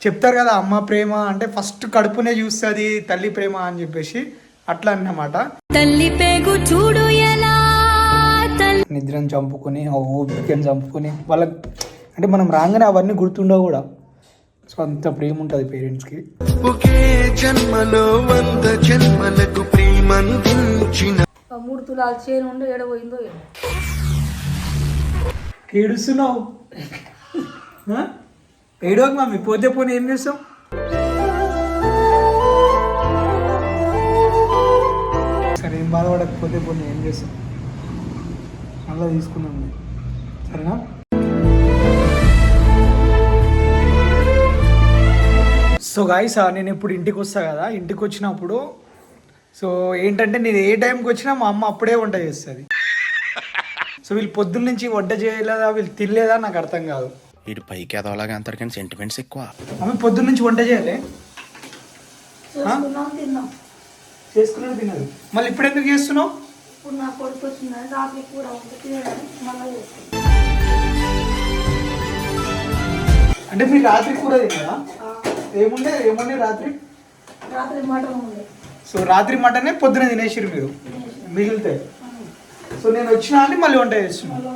చెప్తారు కదా అమ్మ ప్రేమ అంటే ఫస్ట్ కడుపునే చూస్తుంది తల్లి ప్రేమ అని చెప్పేసి అట్లా అన్నమాట. తల్లి పేగు చూడు ఎలా నిద్రను చంపుకొని ఆ ఓపికని చంపుకొని వాళ్ళకి అంటే మనం రాగానే అవన్నీ గుర్తుండవు కూడా. సో అంత ప్రేమ ఉంటుంది పేరెంట్స్కి. ఒకే జన్మలో వంద జన్మలకు ఆ మూడు తులాల చేను ఉండి ఎడబోయిందో ఏమో. ఏడుస్తున్నావు? ఏడోకి మా మమ్మీ పోతే పోనీ ఏం చేస్తాం సరే ఏం బాధపడకపోతే పోనీ ఏం చేస్తాం అలా తీసుకున్నాం మేము. సరేనా? సో గాయస్ నేను ఇప్పుడు ఇంటికి వస్తా కదా. ఇంటికి వచ్చినప్పుడు సో ఏంటంటే నేను ఏ టైంకి వచ్చినా మా అమ్మ అప్పుడే వంట చేస్తుంది. సో వీళ్ళు పొద్దున్న నుంచి వంట చేయలేదా వీళ్ళు తినలేదా నాకు అర్థం కాదు. వీడు పైకి ఎదవలాగా అంటారు కానీ సెంటిమెంట్స్ ఎక్కువ. అమ్మ పొద్దున్న నుంచి వంట చేయలే. మళ్ళీ ఇప్పుడు ఎందుకు చేస్తున్నావు? ఇప్పుడు నా కొడుకు వచ్చిందని రాత్రి కూడా ఉంటే తినడానికి మళ్ళీ చేస్తాం అంటే మీరు రాత్రి కూర తిన్నారా? ఏముండే ఏముండే రాత్రి? రాత్రి మటన్ సో రాత్రి మటనే పొద్దున తినేసిరు మీరు? మిగిలితే. సో నేను వచ్చినా అని మళ్ళీ వంట చేస్తున్నాను.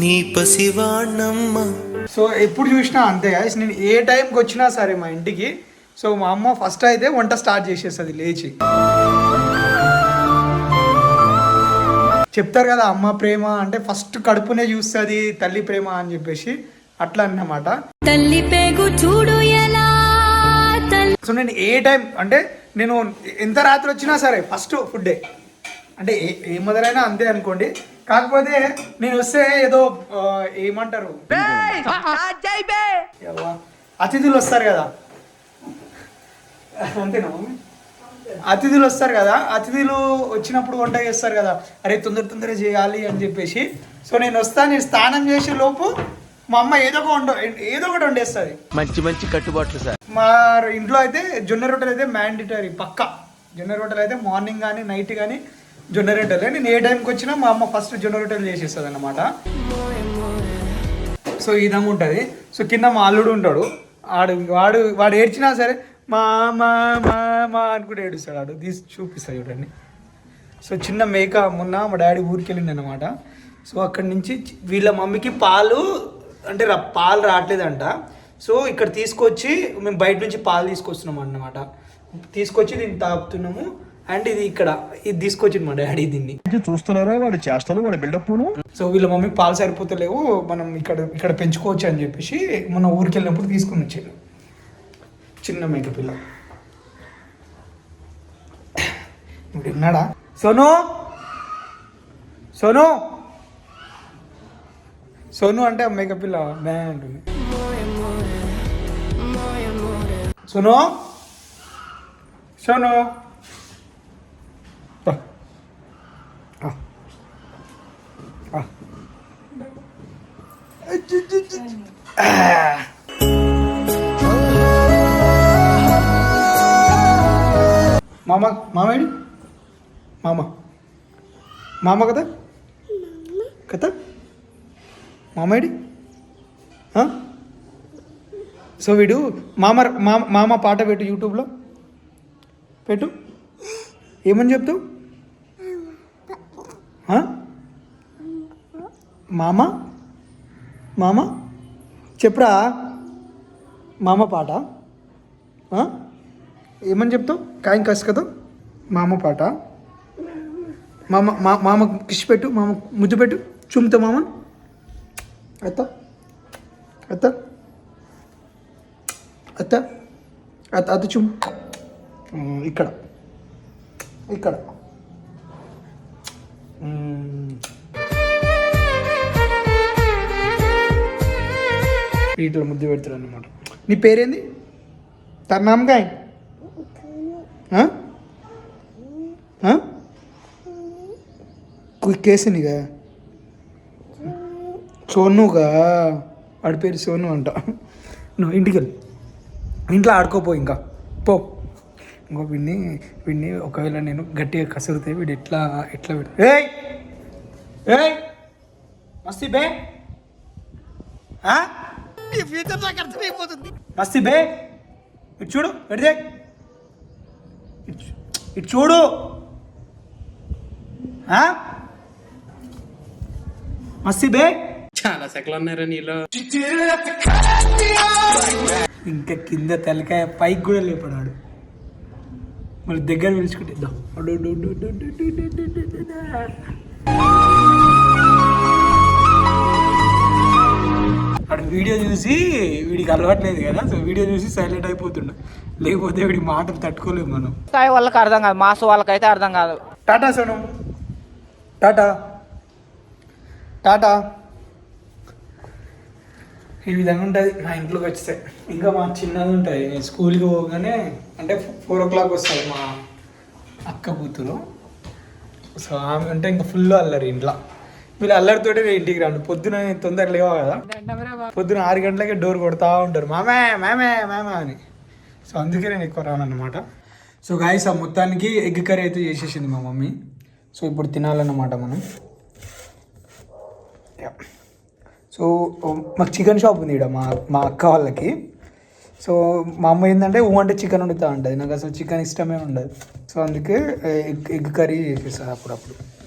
నీ పసివాణమ్మ. సో ఎప్పుడు చూసినా అంతే guys. నేను ఏ టైంకి వచ్చినా సరే మా ఇంటికి. సో మా అమ్మ ఫస్ట్ అయితే వంట స్టార్ట్ చేసేస్తుంది లేచి. చెప్తారు కదా అమ్మ ప్రేమ అంటే ఫస్ట్ కడుపునే చూస్తుంది తల్లి ప్రేమ అని చెప్పేసి. అట్లా అన్నమాట. తల్లి పేగు చూడు ఎలా సో నేను ఏ టైం అంటే నేను ఎంత రాత్రి వచ్చినా సరే ఫస్ట్ ఫుడ్ డే అంటే ఏ ఏ మొదలైనా అంతే అనుకోండి. కాకపోతే నేను వస్తే ఏదో ఏమంటారు? అతిథులు వస్తారు కదా. అంతేనా అతిథులు వస్తారు కదా. అతిథులు వచ్చినప్పుడు వంట చేస్తారు కదా. అరే తొందర తొందర చేయాలి అని చెప్పేసి. సో నేను వస్తా నేను స్నానం చేసే లోపు మా అమ్మ ఏదో ఒక వంట ఏదో ఒకటి వండేస్తుంది. మంచి మంచి కట్టుబాట్లు సార్. మా ఇంట్లో అయితే జొన్న రొట్టెలు అయితే మ్యాండేటరీ పక్కా. జొన్న రొట్టెలు అయితే మార్నింగ్ కానీ నైట్ కానీ జొన్న రొట్టెలే నేను ఏ టైంకి వచ్చినా మా అమ్మ ఫస్ట్ జొన్న రొట్టెలు చేసేస్తుంది అనమాట సో ఈ విధంగా ఉంటుంది. సో కింద మా అల్లుడు ఉంటాడు. ఆడు వాడు వాడు ఏడ్చినా సరే మా మా మా మా అనుకుంటే ఏడుస్తాడు. ఆడు తీసి చూపిస్తాడు చూడండి. సో చిన్న మేక మొన్న మా డాడీ ఊరికి వెళ్ళింది అనమాట సో అక్కడి నుంచి వీళ్ళ మమ్మీకి పాలు అంటే రా పాలు రావట్లేదంట. సో ఇక్కడ తీసుకొచ్చి మేము బయట నుంచి పాలు తీసుకొస్తున్నాం అన్నమాట తీసుకొచ్చి దీన్ని తాపుతున్నాము అండ్ ఇది ఇక్కడ ఇది తీసుకొచ్చింది మా డాడీ దీన్ని. చూస్తున్నారా? వాడి చేష్టలు వాడి బిల్డప్ సో వీళ్ళ మమ్మీ పాలు సరిపోతలేవు మనం ఇక్కడ ఇక్కడ పెంచుకోవచ్చు అని చెప్పేసి మన ఊరికి వెళ్ళినప్పుడు తీసుకుని వచ్చాడు. చిన్న మేక పిల్ల. ఇప్పుడు ఉన్నాడా సోను! సోను! సోను అంటే మేక పిల్ల. మే అంటుంది. సోను! సోను రా. ఆ. ఆ. మామ మామేడి మామ. మామ కదా? కదా? మామేడి? సో వీడు మామ మామ మామ పాట పెట్టు యూట్యూబ్లో. పెట్టు. ఏమని చెప్తావు? మామ? మామ చెప్పరా. మామ పాట. ఏమని చెప్తావు? కాయం కాసు కదా. మామ పాట. మామ మా మామ కిష్ పెట్టు మామ ముద్దు పెట్టు. చూపుతా మామ. అత్త. అత్త. అత్త. అత్త అత్త చుమ్. ఇక్కడ. ఇక్కడ. ఉమ్. వీటిలో ముద్దు పెడతాడు అనమాట నీ పేరేంది? తన కేసునిగా సోనుగా? ఆడి పేరు సోను అంట. నువ్వు ఇంటికి వెళ్ళి ఇంట్లో ఆడుకోపో ఇంకా. పో. ఇంకో వీడిని వీడిని ఒకవేళ నేను గట్టిగా కసురితే వీడు ఎట్లా ఎట్లా వీడు ఏయ్! ఏయ్! మస్తీ బే! ఆ? మస్తి బే. ఇటు చూడు పెడితే ఇటు చూడు. ఆ? మస్తి బే. చాలా సెకలు ఉన్నారా నీలో? ఇంకా కింద తెలకాయ పైకి కూడా లేపడాడు. మళ్ళీ దగ్గర పిలుచుకుంటే వాడు వీడియో చూసి వీడికి అలవాట్లేదు కదా సో వీడియో చూసి సైలెంట్ అయిపోతుండు. లేకపోతే వీడి మాటలు తట్టుకోలేము మనం. స్థాయి వాళ్ళకి అర్థం కాదు మాస్ వాళ్ళకైతే అర్థం కాదు. టాటా సోను. టాటా. టాటా. ఈ విధంగా ఉంటుంది మా ఇంట్లోకి వస్తే ఇంకా మా చిన్నది ఉంటుంది నేను స్కూల్కి పోగానే అంటే ఫోర్ ఓ క్లాక్ వస్తుంది మా అక్క కూతురు. సో ఆమె అంటే ఇంకా ఫుల్ అల్లరి ఇంట్లో. వీళ్ళు అల్లరితోటే ఇంటికి రాను. పొద్దున తొందర లేవా కదా? పొద్దున ఆరు గంటలకే డోర్ కొడతా ఉంటారు. మామే మామే మామే అని. సో అందుకే నేను ఎక్కువ రాను అనమాట సో గాయస్ ఆ మొత్తానికి ఎగ్ కర్రీ అయితే చేసేసింది మా మమ్మీ. సో ఇప్పుడు తినాలన్నమాట మనం. సో మాకు చికెన్ షాప్ ఉంది ఇక్కడ మా మా అక్క వాళ్ళకి. సో మా అమ్మ ఏంటంటే ఊ అంటే చికెన్ వండుతా ఉంటుంది నాకు అసలు చికెన్ ఇష్టమే ఉండదు. సో అందుకే ఎగ్ ఎగ్ కర్రీ చేసేస్తుంది అప్పుడప్పుడు.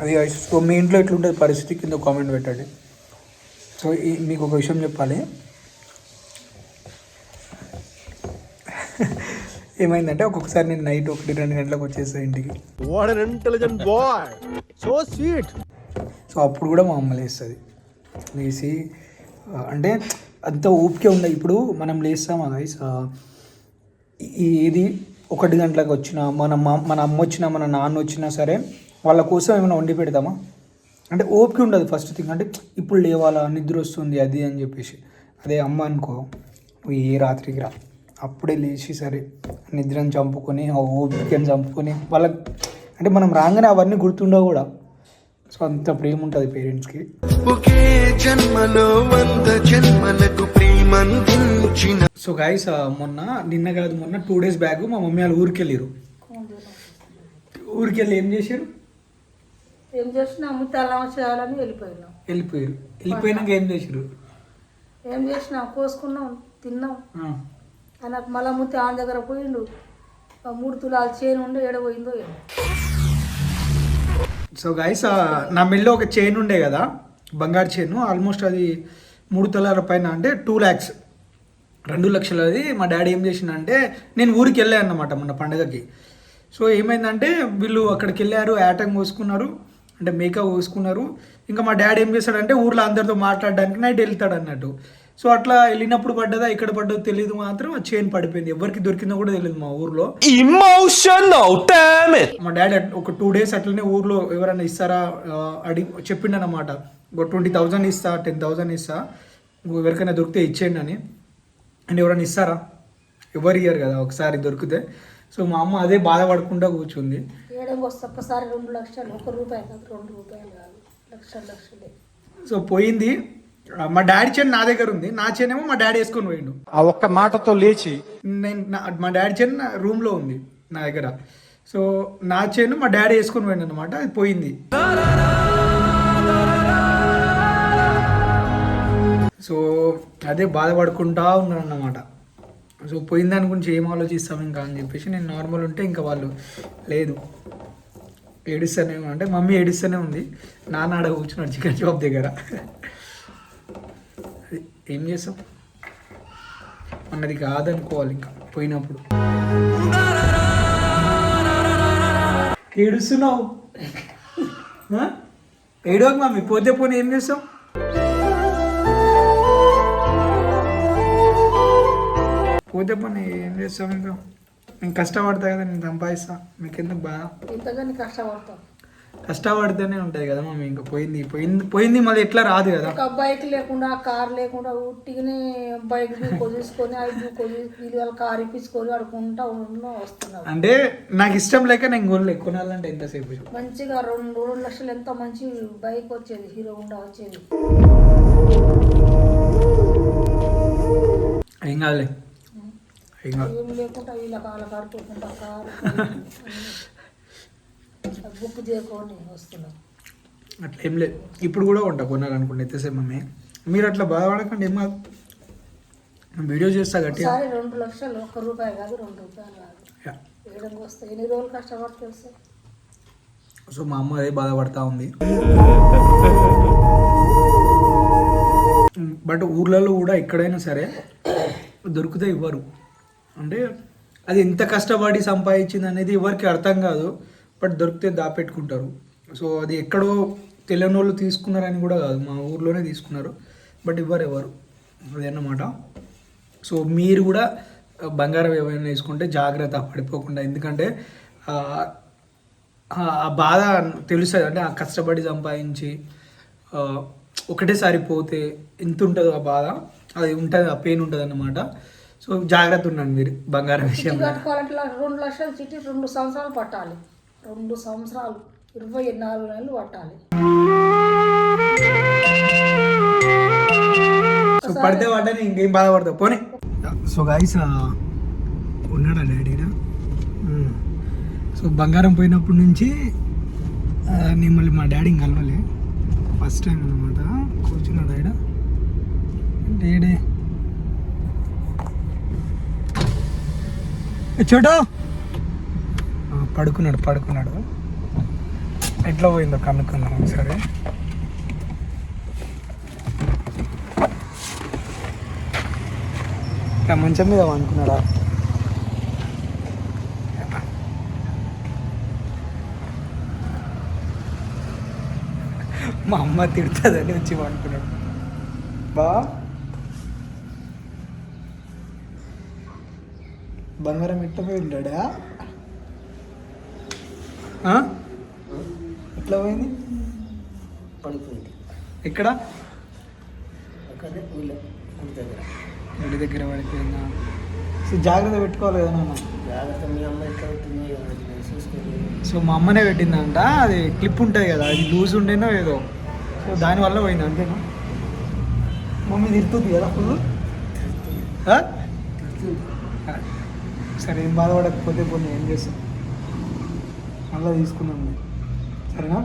అది. సో మీ ఇంట్లో ఎట్లుంటుంది పరిస్థితి కింద కామెంట్ పెట్టండి. సో ఈ మీకు ఒక విషయం చెప్పాలి. ఏమైందంటే ఒక్కొక్కసారి నేను నైట్ ఒకటి రెండు గంటలకు వచ్చేస్తాను ఇంటికి. Intelligent boy so sweet so అప్పుడు కూడా మా అమ్మ లేస్తుంది. లేచి అంటే అంత ఓపిక ఉండదు. ఇప్పుడు మనం లేస్తామా గైస్ ఇది ఒకటి గంటలకు వచ్చినా మన మా మన అమ్మ వచ్చినా మన నాన్న వచ్చినా సరే వాళ్ళ కోసం ఏమైనా వండి పెడతామా? అంటే ఓపిక ఉండదు ఫస్ట్ థింగ్ అంటే ఇప్పుడు లేవాలా నిద్ర వస్తుంది అది అని చెప్పేసి. అదే అమ్మ అనుకో నువ్వు ఏ రాత్రికి రా. అప్పుడే లేచి సరే నిద్రను చంపుకొని ఆ ఓపికను చంపుకొని వాళ్ళకి అంటే మనం రాగానే అవన్నీ గుర్తుండవు కూడా. సో అంత ప్రేమ ఉంటుంది పేరెంట్స్కి ఒకే జన్మలో వంద జన్మలకు ప్రేమ సో గాయస్ మొన్న నిన్న కాదు మొన్న టూ డేస్ బ్యాక్ మా మమ్మీ వాళ్ళు ఊరికి వెళ్ళారు ఊరికి వెళ్ళి ఏం చేశారు ఏం చేసినాము తెల్లం చేయాలని వెళ్ళిపోయినాం. వెళ్ళిపోయారు వెళ్ళిపోయినాక ఏం చేశారు? ఏం చేసినాం కోసుకున్నాం తిన్నాం. ఆయనకు మళ్ళా ముత్తి ఆయన దగ్గర పోయిండు. ఆ మూడు తులాల చేను ఉండే ఏడ పోయిందో ఏమో. సో గాయస్ నా మెల్లో ఒక చైన్ ఉండే కదా బంగారు చైన్ ఆల్మోస్ట్ అది మూడు తలాల పైన అంటే టూ ల్యాక్స్ రెండు లక్షలది మా డాడీ ఏం చేసిండంటే నేను ఊరికి వెళ్ళాను అన్నమాట మొన్న పండగకి. సో ఏమైందంటే వీళ్ళు అక్కడికి వెళ్ళారు యాటం కోసుకున్నారు అంటే మేక కోసుకున్నారు. ఇంకా మా డాడీ ఏం చేస్తాడంటే ఊర్లో అందరితో మాట్లాడడానికి నైట్ వెళ్తాడు అన్నట్టు. సో అట్లా వెళ్ళినప్పుడు పడ్డదా ఇక్కడ పడ్డదో తెలియదు మాత్రం ఆ చైన్ పడిపోయింది. ఎవరికి దొరికిందో కూడా తెలియదు మా ఊర్లో. ఇమోషనల్ మా డాడీ ఒక టూ డేస్ అట్లనే ఊర్లో ఎవరైనా ఇస్తారా ఆ, అడిగి చెప్పిండనమాట ఒక ట్వంటీ థౌజండ్ ఇస్తా టెన్ థౌజండ్ ఇస్తా ఎవరికైనా దొరికితే ఇచ్చేయండి అని. అండ్ ఎవరైనా ఇస్తారా? ఎవరు ఇయ్యరు కదా ఒకసారి దొరికితే. సో మా అమ్మ అదే బాధపడకుండా కూర్చుంది. ఒక్కసారి రెండు లక్షలు ఒక రూపాయి కాదు రెండు రూపాయలు కాదు. లక్షలు లక్షలే సో పోయింది. మా డాడీ చెన్ నా దగ్గర ఉంది. నా చెన్ ఏమో మా డాడీ వేసుకొని పోయిండు. ఆ ఒక్క మాటతో లేచి నేను మా డాడీ చెన్ రూమ్లో ఉంది నా దగ్గర. సో నా చెన్ మా డాడీ వేసుకొని పోయిండు అనమాట అది పోయింది. సో అదే బాధపడుకుంటా ఉన్నాను అన్నమాట సో పోయిన దాని గురించి ఏం ఆలోచిస్తాం ఇంకా అని చెప్పేసి నేను నార్మల్ ఉంటే ఇంకా వాళ్ళు లేదు. ఏడుస్తూనే అంటే మమ్మీ ఏడుస్తూనే ఉంది. నాన్న ఆడ కూర్చున్నాడు చికెన్ షాప్ దగ్గర. ఏం చేస్తాం? అన్నది కాదనుకోవాలి ఇంకా పోయినప్పుడు. ఏడుస్తున్నావు? ఏడోకి మమ్మీ పోతే పోనీ ఏం చేస్తాం? పోతే పోనీ ఏం చేస్తాం ఇంకా? నేను కష్టపడతా కదా నేను సంపాదిస్తా. మీకెందుకు బాగా ఇంతగాని కష్టపడతాం కష్టపడితేనే ఉంటుంది కదా మమ్మీ ఇంకా పోయింది పోయింది పోయింది మళ్ళీ ఎట్లా రాదు కదా? ఒక బైక్ లేకుండా కార్ లేకుండా ఉట్టిగానే బైక్ తీసుకొని అది వీళ్ళు వాళ్ళ కార్ ఇప్పించుకొని ఆడుకుంటా ఉన్న వస్తున్నారు. అంటే నాకు ఇష్టం లేక నేను కొనలే కొనాలంటే ఎంతసేపు? మంచిగా రెండు రెండు లక్షలు ఎంత మంచి బైక్ వచ్చేది హీరో హోండా వచ్చేది. ఏం కాదులే. ఏం కాదు ఏం లేకుండా వీళ్ళ కాళ్ళ కాడుకోకుండా కారు బుక్ చేసుకొని వస్తున్నాం. అట్లా ఏం లేదు. ఇప్పుడు కూడా ఉంటా కొనాలనుకుంటే ఎత్తేసేపు మమ్మీ. మీరు అట్లా బాధపడకండి ఏం కాదు. వీడియో చేస్తా గట్టిగా. ఒకసారి రెండు లక్షలు ఒక్క రూపాయి కాదు రెండు రూపాయలు కాదు. వస్తాయి. ఎన్ని రోజులు సో మా అమ్మ అదే బాధపడతా ఉంది. బట్ ఊర్లలో కూడా ఎక్కడైనా సరే దొరికితే ఇవ్వరు. అంటే అది ఎంత కష్టపడి సంపాదించింది అనేది ఎవరికి అర్థం కాదు బట్ దొరికితే దాపెట్టుకుంటారు. సో అది ఎక్కడో తెలియని వాళ్ళు తీసుకున్నారని కూడా కాదు మా ఊర్లోనే తీసుకున్నారు బట్ ఇవ్వరు ఎవరు అదన్నమాట. సో మీరు కూడా బంగారం ఏమైనా వేసుకుంటే జాగ్రత్త పడిపోకుండా ఎందుకంటే ఆ, బాధ తెలుస్తుంది. అంటే ఆ కష్టపడి సంపాదించి ఒకటేసారి పోతే ఎంత ఉంటుందో ఆ బాధ అది ఉంటుంది ఆ పెయిన్ ఉంటుంది అన్నమాట సో జాగ్రత్త ఉండండి మీరు బంగారం విషయంలో. కట్టుకోవాలంటే రెండు లక్షలు చిట్టి రెండు సంవత్సరాలు పట్టాలి. రెండు సంవత్సరాలు ఇరవై నాలుగు నెలలు పట్టాలి. సో పడితే పడ్డని ఇంకేం బాధపడతావు? పోనీ. సో గైస్ ఉన్నాడా డాడీనా సో బంగారం పోయినప్పటి నుంచి మళ్ళీ మా డాడీని కలవలే. ఫస్ట్ టైం అనమాట కూర్చున్నాడు ఆయన డాడీ చోటో పడుకున్నాడు పడుకున్నాడు. ఎట్లా పోయిందో కనుక్కుందాం ఒకసారి. మంచం మీద అనుకున్నాడా మా అమ్మ తిడుతుందని వచ్చి అనుకున్నాడు బా. బంగారం ఎట్లా పోయి ఉంటాడా ఆ? ఎట్లా పోయింది? పడిపోయింది ఎక్కడ? ఇంటి దగ్గర. పడిపోయిందా? సో జాగ్రత్త పెట్టుకోవాలి కదా నాన్న. జాగ్రత్త మీ అమ్మ ఎట్లా చూసుకోలేదు సో మా అమ్మనే పెట్టిందంట. అది క్లిప్ ఉంటుంది కదా అది లూజ్ ఉండేనో ఏదో. సో దానివల్ల పోయింది అంతేనా? మమ్మీ తిరుతుంది కదా ఫుల్? సరే ఏం బాధపడకపోతే పోనీ ఏం చేస్తాం మళ్ళీ తీసుకున్నాం సరేనా?